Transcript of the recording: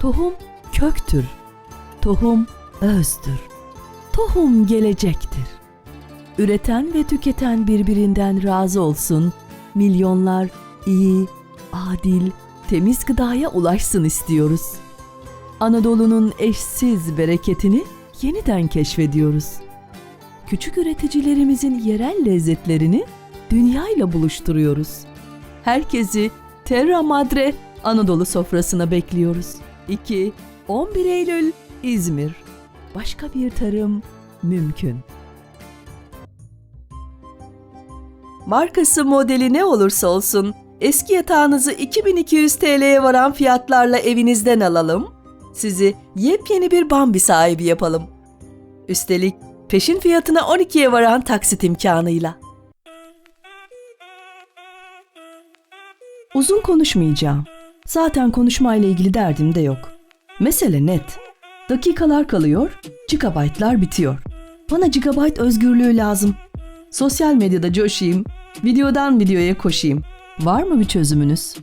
Tohum köktür. Tohum özdür. Tohum gelecektir. Üreten ve tüketen birbirinden razı olsun. Milyonlar iyi, adil, temiz gıdaya ulaşsın istiyoruz. Anadolu'nun eşsiz bereketini yeniden keşfediyoruz. Küçük üreticilerimizin yerel lezzetlerini dünyayla buluşturuyoruz. Herkesi Terra Madre Anadolu sofrasına bekliyoruz. 2. 11 Eylül İzmir. Başka bir tarım mümkün. Markası modeli ne olursa olsun eski yatağınızı 2200 TL'ye varan fiyatlarla evinizden alalım. Sizi yepyeni bir Bambi sahibi yapalım. Üstelik peşin fiyatına 12'ye varan taksit imkanıyla. Uzun konuşmayacağım. Zaten konuşmayla ilgili derdim de yok. Mesele net. Dakikalar kalıyor, gigabaytlar bitiyor. Bana gigabayt özgürlüğü lazım. Sosyal medyada coşayım, videodan videoya koşayım. Var mı bir çözümünüz?